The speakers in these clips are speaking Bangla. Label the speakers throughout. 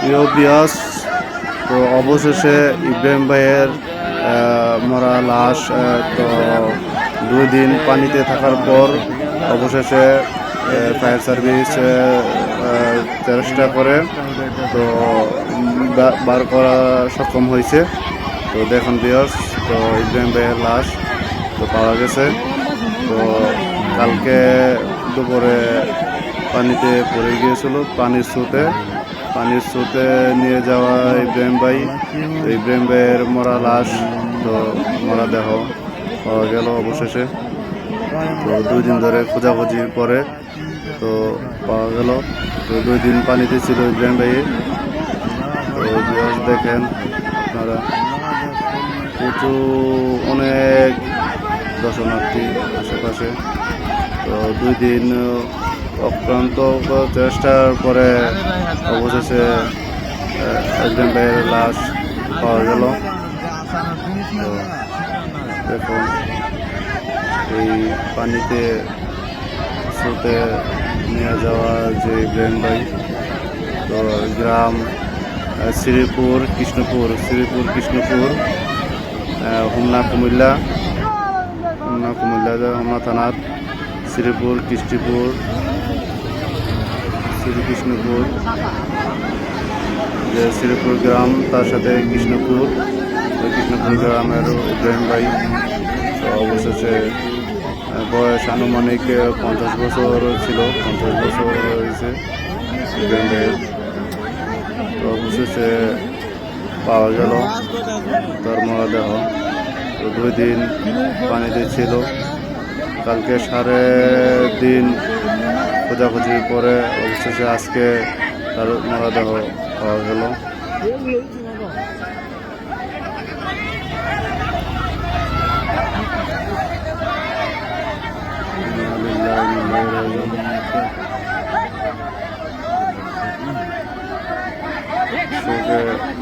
Speaker 1: প্রিয় বিয়াস, তো অবশেষে ইব্রাহিম ভাইয়ের মরা লাশ তো দুই দিন পানিতে থাকার পর অবশেষে ফায়ার সার্ভিস চেষ্টা করে, তো বার করা সক্ষম হয়েছে। তো দেখুন বিয়ার্স তো ইব্রাহিম ভাইয়ের লাশ তো পাওয়া গেছে। তো কালকে দুপুরে পানিতে পড়ে গিয়েছিল, পানির স্রোতে। পানির স্রোতে নিয়ে যাওয়া ইব্রাহিম ভাই। তো ইব্রাহিম ভাইয়ের মরা লাশ তো মরা দেহ পাওয়া গেল অবশেষে। তো দুই দিন ধরে খোঁজাখুঁজির পরে তো পাওয়া গেল। তো দুই দিন পানিতে ছিল ইব্রাহিম ভাই। তো দেখেন আপনারা। প্রচুর অনেক দর্শনার্থী আশেপাশে। তো দুই দিন অক্লান্ত চেষ্টার পরে অবশেষে একজন ভাইয়ের লাশ পাওয়া গেল। দেখুন, এই পানিতে স্রোতে নিয়ে যাওয়া যে ইব্রাহিম ভাই, তো গ্রাম শ্রীপুর, কৃষ্ণপুর শ্রীপুর, কৃষ্ণপুর হোমনা কুমিল্লা হোমনা কুমিল্লা, হোমনা থানার, শ্রীপুর, কৃষ্টিপুর শ্রীকৃষ্ণপুর। যে শ্রীপুর গ্রাম, তার সাথে কৃষ্ণপুর। ওই কৃষ্ণপুর গ্রামের ইব্রাহিম ভাই অবশেষে বয়স আনুমানিক পঞ্চাশ বছর ছিল, পঞ্চাশ বছর হয়েছে ইব্রাহিম ভাইয়ের। তো অবশেষে পাওয়া গেল তার মরদেহ। তো দুই দিন পানিতে ছিল। কালকে সাড়ে দিন খোঁজাখুঁজির পরে অবশেষে আজকে তার মরদেহ পাওয়া গেল।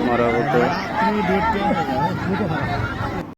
Speaker 1: মারা হতো